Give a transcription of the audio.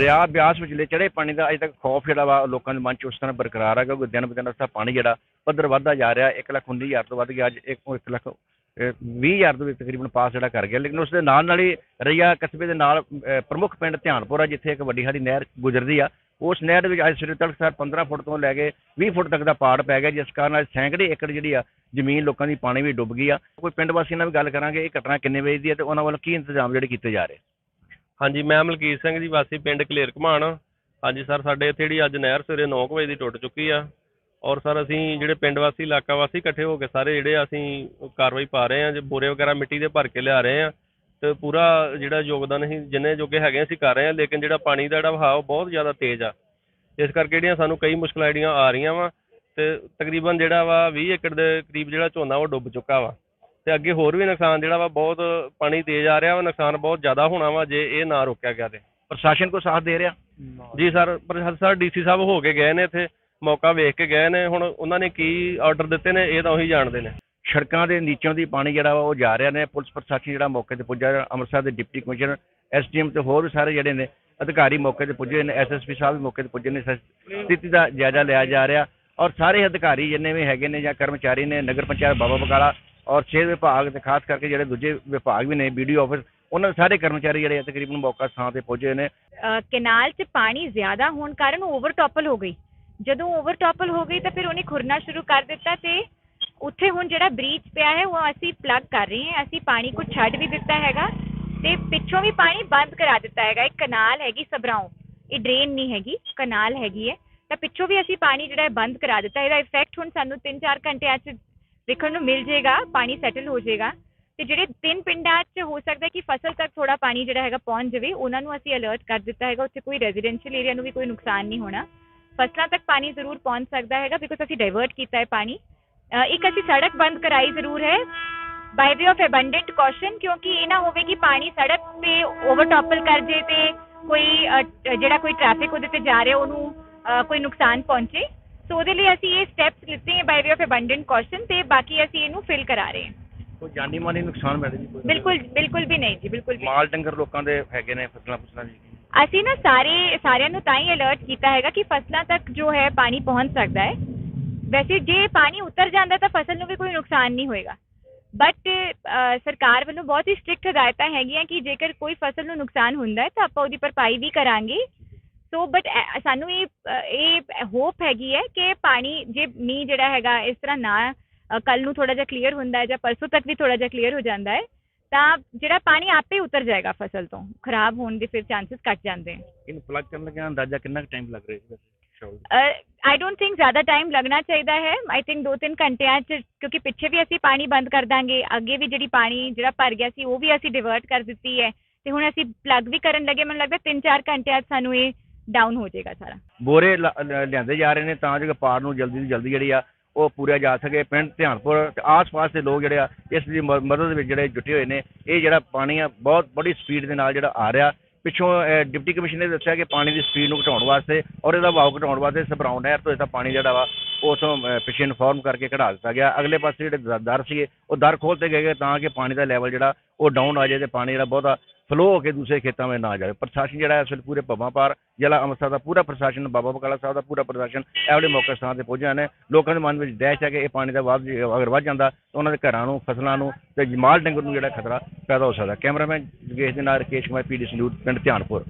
ਦਰਿਆ ਬਿਆਸ ਵਿਚਲੇ ਚੜੇ ਪਾਣੀ ਦਾ ਅਜੇ ਤੱਕ ਖੌਫ ਜਿਹੜਾ ਵਾ, ਲੋਕਾਂ ਦੇ ਮਨ 'ਚ ਉਸ ਤਰ੍ਹਾਂ ਬਰਕਰਾਰ ਆ, ਕਿਉਂਕਿ ਦਿਨ ਬਦਿਨ ਉਸਦਾ ਪਾਣੀ ਜਿਹੜਾ ਪੱਧਰ ਵੱਧਦਾ ਜਾ ਰਿਹਾ 1 ਲੱਖ 19 ਹਜ਼ਾਰ ਤੋਂ ਵੱਧ ਗਿਆ, ਅੱਜ 1 ਲੱਖ 20 ਹਜ਼ਾਰ ਦੇ ਵਿੱਚ ਤਕਰੀਬਨ ਪਾਸ ਜਿਹੜਾ ਕਰ ਗਿਆ। ਲੇਕਿਨ ਉਸ ਦੇ ਨਾਲ ਨਾਲ ਹੀ ਰਈਆ ਕਸਬੇ ਦੇ ਨਾਲ ਪ੍ਰਮੁੱਖ ਪਿੰਡ ਧਿਆਨਪੁਰ ਆ, ਜਿੱਥੇ ਇੱਕ ਵੱਡੀ ਸਾਡੀ ਨਹਿਰ ਗੁਜ਼ਰਦੀ ਆ। ਉਸ ਨਹਿਰ ਦੇ ਵਿੱਚ ਅੱਜ ਸਵੇਰੇ ਤੜਕਸਾਰ 15 ਫੁੱਟ ਤੋਂ ਲੈ ਕੇ 20 ਫੁੱਟ ਤੱਕ ਦਾ ਪਾੜ ਪੈ ਗਿਆ, ਜਿਸ ਕਾਰਨ ਅੱਜ ਸੈਂਕੜੇ ਏਕੜ ਜਿਹੜੀ ਆ, ਜ਼ਮੀਨ ਲੋਕਾਂ ਦੀ ਪਾਣੀ ਵਿੱਚ ਡੁੱਬ ਗਈ ਆ। ਕੋਈ ਪਿੰਡ ਵਾਸੀਆਂ ਨਾਲ ਵੀ ਗੱਲ ਕਰਾਂਗੇ, ਇਹ ਘਟਨਾ ਕਿੰਨੇ ਵਜੇ ਦੀ ਹੈ ਤੇ ਉਹਨਾਂ ਵੱਲੋਂ ਕੀ ਇੰਤਜ਼ਾਮ ਜਿਹੜੇ ਕੀਤੇ ਜਾ ਰਹੇ? ਹਾਂਜੀ, ਮੈਂ ਮਲਕੀਤ ਸਿੰਘ ਜੀ, ਵਾਸੀ ਪਿੰਡ ਕਲੇਰ ਘਮਾਣ। ਹਾਂਜੀ ਸਰ, ਸਾਡੇ ਇੱਥੇ ਜਿਹੜੀ ਅੱਜ ਨਹਿਰ ਸਵੇਰੇ ਨੌ ਕੁ ਵਜੇ ਦੀ ਟੁੱਟ ਚੁੱਕੀ ਆ। ਔਰ ਸਰ, ਅਸੀਂ ਜਿਹੜੇ ਪਿੰਡ ਵਾਸੀ, ਇਲਾਕਾ ਵਾਸੀ ਇਕੱਠੇ ਹੋ ਕੇ ਸਾਰੇ ਜਿਹੜੇ ਆ ਅਸੀਂ ਕਾਰਵਾਈ ਪਾ ਰਹੇ ਹਾਂ, ਜੇ ਬੋਰੇ ਵਗੈਰਾ ਮਿੱਟੀ ਦੇ ਭਰ ਕੇ ਲਿਆ ਰਹੇ ਹਾਂ ਅਤੇ ਪੂਰਾ ਜਿਹੜਾ ਯੋਗਦਾਨ ਅਸੀਂ ਜਿੰਨੇ ਜੋਗੇ ਹੈਗੇ ਅਸੀਂ ਕਰ ਰਹੇ ਹਾਂ, ਲੇਕਿਨ ਜਿਹੜਾ ਪਾਣੀ ਦਾ ਜਿਹੜਾ ਵਹਾਅ ਉਹ ਬਹੁਤ ਜ਼ਿਆਦਾ ਤੇਜ਼ ਆ। ਇਸ ਕਰਕੇ ਜਿਹੜੀਆਂ ਸਾਨੂੰ ਕਈ ਮੁਸ਼ਕਲਾਂ ਜਿਹੜੀਆਂ ਆ ਰਹੀਆਂ ਵਾ ਅਤੇ ਤਕਰੀਬਨ ਜਿਹੜਾ ਵਾ ਵੀਹ ਏਕੜ ਦੇ ਕਰੀਬ ਜਿਹੜਾ ਝੋਨਾ ਉਹ ਡੁੱਬ ਚੁੱਕਾ ਵਾ। ਤੇ ਅੱਗੇ ਹੋਰ ਵੀ ਨੁਕਸਾਨ ਜਿਹੜਾ ਵਾ ਬਹੁਤ ਪਾਣੀ ਤੇਜ਼ ਆ ਰਿਹਾ ਵਾ ਨੁਕਸਾਨ ਬਹੁਤ ਜ਼ਿਆਦਾ ਹੋਣਾ ਵਾ ਜੇ ਇਹ ਨਾ ਰੋਕਿਆ ਗਿਆ ਤੇ। ਪ੍ਰਸ਼ਾਸਨ ਕੋ ਸਾਥ ਦੇ ਰਿਹਾ? ਜੀ ਸਰ ਪਰ ਸਰ ਡੀਸੀ ਸਾਹਿਬ ਹੋ ਕੇ ਗਏ ਨੇ ਇੱਥੇ ਮੌਕਾ ਵੇਖ ਕੇ ਗਏ ਨੇ ਹੁਣ ਉਹਨਾਂ ਨੇ ਕੀ ਆਰਡਰ ਦਿੱਤੇ ਨੇ ਇਹ ਤਾਂ ਉਹੀ ਜਾਣਦੇ ਨੇ। ਸੜਕਾਂ ਦੇ ਨੀਚੋਂ ਦੀ ਪਾਣੀ ਜਿਹੜਾ ਵਾ ਉਹ ਜਾ ਰਿਹਾ ਨੇ ਪੁਲਿਸ ਪ੍ਰਸ਼ਾਸਨ ਜਿਹੜਾ ਮੌਕੇ ਤੇ ਪੁੱਜਾ ਅੰਮ੍ਰਿਤਸਰ ਦੇ ਡਿਪਟੀ ਕਮਿਸ਼ਨਰ ਐਸਡੀਐਮ ਤੇ ਹੋਰ ਵੀ ਸਾਰੇ ਜਿਹੜੇ ਨੇ ਅਧਿਕਾਰੀ ਮੌਕੇ ਤੇ ਪੁੱਜੇ ਨੇ ਐਸਐਸਪੀ ਸਾਹਿਬ ਵੀ ਮੌਕੇ ਤੇ ਪੁੱਜੇ ਨੇ ਸਥਿਤੀ ਦਾ ਜਾਇਜ਼ਾ ਲਿਆ ਜਾ ਰਿਹਾ ਔਰ ਸਾਰੇ ਅਧਿਕਾਰੀ ਜਿੰਨੇ ਵੀ ਹੈਗੇ ਨੇ ਜਾਂ ਕਰਮਚਾਰੀ ਨੇ ਨਗਰ ਪੰਚਾਇਤ ਬਾਬਾ ਬਕਾਲਾ ਔਰ ਸਿਹਤ ਵਿਭਾਗ ਤੇ ਖਾਸ ਕਰਕੇ ਜਿਹੜੇ ਦੂਜੇ ਵਿਭਾਗ ਵੀ ਨੇ ਵੀਡੀਓ ਆਫਿਸ ਉਹਨਾਂ ਦੇ ਸਾਰੇ ਕਰਮਚਾਰੀ ਜਿਹੜੇ ਆ ਤਕਰੀਬਨ ਮੌਕਾ ਥਾਂ ਤੇ ਪਹੁੰਚੇ ਨੇ। ਅ, ਕੈਨਾਲ 'ਚ ਪਾਣੀ ਜ਼ਿਆਦਾ ਹੋਣ ਕਾਰਨ ਉਹ ਹੋ ਗਈ। ਜਦੋਂ ਓਵਰਟੋਪਲ ਹੋ ਗਈ ਤਾਂ ਫਿਰ ਉਹਨੇ ਖੁਰਨਾ ਸ਼ੁਰੂ ਕਰ ਦਿੱਤਾ ਤੇ ਉੱਥੇ ਹੁਣ ਜਿਹੜਾ ਬ੍ਰੀਚ ਪਿਆ ਹੈ ਉਹ ਅਸੀਂ ਪਲੱਗ ਕਰ ਰਹੇ ਹਾਂ। ਅਸੀਂ ਪਾਣੀ ਕੋ ਛੱਡ ਵੀ ਦਿੱਤਾ ਹੈਗਾ ਤੇ ਪਿੱਛੋਂ ਵੀ ਪਾਣੀ ਬੰਦ ਕਰਾ ਦਿੱਤਾ ਹੈਗਾ। ਇੱਕ ਕਨਾਲ ਹੈਗੀ ਸਬਰਾਉ ਇਹ ਡਰੇਨ ਨਹੀਂ ਹੈਗੀ ਕਨਾਲ ਹੈਗੀ ਹੈ। ਤਾਂ ਪਿੱਛੋਂ ਵੀ ਅਸੀਂ ਪਾਣੀ ਜਿਹੜਾ ਹੈ ਬੰਦ ਕਰਾ ਦਿੱਤਾ। ਇਹਦਾ ਇਫੈਕਟ ਹੁਣ ਸਾਨੂੰ 3-4 ਘੰਟਿਆਂ 'ਚ ਦੇਖਣ ਨੂੰ ਮਿਲ ਜਾਏਗਾ, ਪਾਣੀ ਸੈਟਲ ਹੋ ਜਾਏਗਾ। ਤੇ ਜਿਹੜੇ ਤਿੰਨ ਪਿੰਡਾਂ 'ਚ ਹੋ ਸਕਦਾ ਕਿ ਫਸਲ ਤੱਕ ਥੋੜਾ ਪਾਣੀ ਜਿਹੜਾ ਹੈਗਾ ਪਹੁੰਚ ਜਾਵੇ, ਉਹਨਾਂ ਨੂੰ ਅਸੀਂ ਅਲਰਟ ਕਰ ਦਿੱਤਾ ਹੈਗਾ। ਉੱਥੇ ਕੋਈ ਰੈਜ਼ੀਡੈਂਸ਼ੀਅਲ ਏਰੀਆ ਨੂੰ ਵੀ ਕੋਈ ਨੁਕਸਾਨ ਨਹੀਂ ਹੋਣਾ। ਫਸਲਾਂ ਤੱਕ ਪਾਣੀ ਜ਼ਰੂਰ ਪਹੁੰਚ ਸਕਦਾ ਹੈਗਾ ਬਿਕੋਜ਼ ਅਸੀਂ ਡਾਇਵਰਟ ਕੀਤਾ ਹੈ ਪਾਣੀ। ਇੱਕ ਅਸੀਂ ਸੜਕ ਬੰਦ ਕਰਾਈ ਜ਼ਰੂਰ ਹੈ। By way of abundant caution ਕਿਉਂਕਿ ਇਹ ਨਾ ਹੋਵੇ ਕਿ ਪਾਣੀ ਸੜਕ ਤੇ ਓਵਰਟੋਪਲ ਕਰ ਜੇ ਤੇ ਕੋਈ ਜਿਹੜਾ ਕੋਈ ਟ੍ਰੈਫਿਕ ਉਹਦੇ ਤੇ ਜਾ ਰਿਹਾ, ਉਹਨੂੰ ਕੋਈ ਨੁਕਸਾਨ ਪਹੁੰਚੇ। ਸੋ ਉਹਦੇ ਲਈ ਅਸੀਂ ਇਹ ਸਟੈਪਸ ਲਿੱਤੇ ਹੈ ਬਾਈ ਵੇ ਆਫ ਐਬੰਡੈਂਟ ਕੌਸ਼ਨ ਤੇ ਬਾਕੀ ਅਸੀਂ ਇਹਨੂੰ ਫਿਲ ਕਰਾ ਰਹੇ ਹਾਂ। ਕੋਈ ਜਾਨੀ ਮਾਨੀ ਨੁਕਸਾਨ ਮਿਲ ਜੀ ਕੋਈ? ਬਿਲਕੁਲ ਬਿਲਕੁਲ ਵੀ ਨਹੀਂ ਜੀ ਬਿਲਕੁਲ ਵੀ ਮਾਲ ਡੰਗਰ ਲੋਕਾਂ ਦੇ ਹੈਗੇ ਨੇ ਫਸਲਾਂ ਫਸਲਾਂ ਜੀ ਅਸੀਂ ਨਾ ਸਾਰੇ ਸਾਰਿਆਂ ਨੂੰ ਤਾਂ ਹੀ ਅਲਰਟ ਕੀਤਾ ਹੈਗਾ ਕਿ ਫਸਲਾਂ ਤੱਕ ਜੋ ਹੈ ਪਾਣੀ ਪਹੁੰਚ ਸਕਦਾ ਹੈ। ਵੈਸੇ ਜੇ ਪਾਣੀ ਉਤਰ ਜਾਂਦਾ ਤਾਂ ਫਸਲ ਨੂੰ ਵੀ ਕੋਈ ਨੁਕਸਾਨ ਨਹੀਂ ਹੋਏਗਾ। ਬਟ ਸਰਕਾਰ ਵੱਲੋਂ ਬਹੁਤ ਹੀ ਸਟ੍ਰਿਕਟ ਹਦਾਇਤਾਂ ਹੈਗੀਆਂ ਕਿ ਜੇਕਰ ਕੋਈ ਫਸਲ ਨੂੰ ਨੁਕਸਾਨ ਹੁੰਦਾ ਹੈ ਤਾਂ ਆਪਾਂ ਉਹਦੀ ਭਰਪਾਈ ਵੀ ਕਰਾਂਗੇ। ਸੋ ਬਟ ਸਾਨੂੰ ਇਹ ਇਹ ਹੋਪ ਹੈਗੀ ਹੈ ਕਿ ਪਾਣੀ ਜੇ ਮੀਂਹ ਜਿਹੜਾ ਹੈਗਾ ਇਸ ਤਰ੍ਹਾਂ ਨਾ ਕੱਲ ਨੂੰ ਥੋੜਾ ਜਿਹਾ ਕਲੀਅਰ ਹੁੰਦਾ ਹੈ ਜਾਂ ਪਰਸੋਂ ਤੱਕ ਵੀ ਥੋੜਾ ਜਿਹਾ ਕਲੀਅਰ ਹੋ ਜਾਂਦਾ ਹੈ ਤਾਂ ਜਿਹੜਾ ਪਾਣੀ ਆਪੇ ਉਤਰ ਜਾਏਗਾ ਫਸਲ ਤੋਂ ਖਰਾਬ ਹੋਣ ਦੇ ਫਿਰ ਚਾਂਸਸ ਘਟ ਜਾਂਦੇ ਹਨ ਇਹਨੂੰ ਪਲੱਗ ਕਰਨ ਲੱਗਿਆ ਅੰਦਾਜ਼ਾ ਕਿੰਨਾ ਟਾਈਮ ਲੱਗ ਰਿਹਾ ਹੈ ਆਈ ਡੋਨਟ ਥਿੰਕ ਜ਼ਿਆਦਾ ਟਾਈਮ ਲੱਗਣਾ ਚਾਹੀਦਾ ਹੈ। ਆਈ ਥਿੰਕ 2-3 ਘੰਟਿਆਂ ਚ ਕਿਉਂਕਿ ਪਿੱਛੇ ਵੀ ਅਸੀਂ ਪਾਣੀ ਬੰਦ ਕਰ ਦਾਂਗੇ ਅੱਗੇ ਵੀ ਜਿਹੜੀ ਪਾਣੀ ਜਿਹੜਾ ਭਰ ਗਿਆ ਸੀ ਉਹ ਵੀ ਅਸੀਂ ਡਿਵਰਟ ਕਰ ਦਿੱਤੀ ਹੈ। ਤੇ ਹੁਣ ਅਸੀਂ ਪਲੱਗ ਵੀ ਕਰਨ ਲੱਗੇ ਮੈਨੂੰ ਲੱਗਦਾ 3-4 ਘੰਟਿਆਂ ਚ ਸਾਨੂੰ ਇਹ ਡਾਊਨ ਹੋ ਜਾਏਗਾ ਸਾਰਾ। ਬੋਰੇ ਲ- ਲਿਆਂਦੇ ਜਾ ਰਹੇ ਨੇ, ਤਾਂ ਜੋ ਕਿ ਪਾਰ ਨੂੰ ਜਲਦੀ ਤੋਂ ਜਲਦੀ ਜਿਹੜੀ ਆ, ਉਹ ਪੂਰਿਆ ਜਾ ਸਕੇ। ਪਿੰਡ ਧਿਆਨਪੁਰ ਤੇ ਆਸ-ਪਾਸ ਦੇ ਲੋਕ ਜਿਹੜੇ ਆ, ਇਸ ਦੀ ਮ- ਮਦਦ ਵਿੱਚ ਜਿਹੜੇ ਜੁਟੇ ਹੋਏ ਨੇ, ਇਹ ਜਿਹੜਾ ਪਾਣੀ ਆ, ਬਹੁਤ ਬੜੀ ਸਪੀਡ ਦੇ ਨਾਲ ਜਿਹੜਾ ਆ ਰਿਹਾ। ਪਿੱਛੋਂ ਡਿਪਟੀ ਕਮਿਸ਼ਨਰ ਨੇ ਦੱਸਿਆ ਕਿ ਪਾਣੀ ਦੀ ਸਪੀਡ ਨੂੰ ਘਟਾਉਣ ਵਾਸਤੇ ਔਰ ਇਹਦਾ ਵਹਾਅ ਘਟਾਉਣ ਵਾਸਤੇ ਸਬਰਾਉਂ ਨਹਿਰ ਤੋਂ ਇਹਦਾ ਪਾਣੀ ਜਿਹੜਾ ਵਾ, ਉਥੋਂ ਪਿੱਛੇ ਇਨਫੋਰਮ ਕਰਕੇ ਕਢਾ ਦਿੱਤਾ ਗਿਆ। ਅਗਲੇ ਪਾਸੇ ਜਿਹੜੇ ਦਰ ਸੀਗੇ, ਉਹ ਦਰ ਖੋਲ੍ਹਤੇ ਗਏ ਗਏ ਤਾਂ ਕਿ ਪਾਣੀ ਦਾ ਲੈਵਲ ਜਿਹੜਾ, ਉਹ ਡਾਊਨ ਆ ਜਾਏ ਤੇ ਪਾਣੀ ਜਿਹੜਾ ਬਹੁਤਾ ਫਲੋ ਹੋ ਕੇ ਦੂਸਰੇ ਖੇਤਾਂ ਵਿੱਚ ਨਾ ਜਾਵੇ। ਪ੍ਰਸ਼ਾਸਨ ਜਿਹੜਾ ਇਸ ਵੇਲੇ ਪੂਰੇ ਭਵਾਂ ਪਾਰ, ਜ਼ਿਲ੍ਹਾ ਅੰਮ੍ਰਿਤਸਰ ਦਾ ਪੂਰਾ ਪ੍ਰਸ਼ਾਸਨ, ਬਾਬਾ ਬਕਾਲਾ ਸਾਹਿਬ ਦਾ ਪੂਰਾ ਪ੍ਰਸ਼ਾਸਨ ਇਹ ਵਾਲੇ ਮੌਕੇ ਸਥਾਨ ਤੇ ਪਹੁੰਚਿਆ ਨੇ। ਲੋਕਾਂ ਦੇ ਮਨ ਵਿੱਚ ਦਹਿਸ਼ਤ ਹੈ ਕਿ ਇਹ ਪਾਣੀ ਦਾ ਵੱਧ, ਅਗਰ ਵੱਧ ਜਾਂਦਾ ਤਾਂ ਉਹਨਾਂ ਦੇ ਘਰਾਂ ਨੂੰ, ਫਸਲਾਂ ਨੂੰ ਤੇ ਮਾਲ ਡੰਗਰ ਨੂੰ ਜਿਹੜਾ ਖਤਰਾ ਪੈਦਾ ਹੋ ਸਕਦਾ। ਕੈਮਰਾਮੈਨ ਜਗੇਸ਼ ਦੇ ਨਾਲ ਰਕੇਸ਼ ਕੁਮਾਰ ਪੀਡੀਸੀ ਨਿਊਜ਼ ਪਿੰਡ ਧਿਆਨਪੁਰ।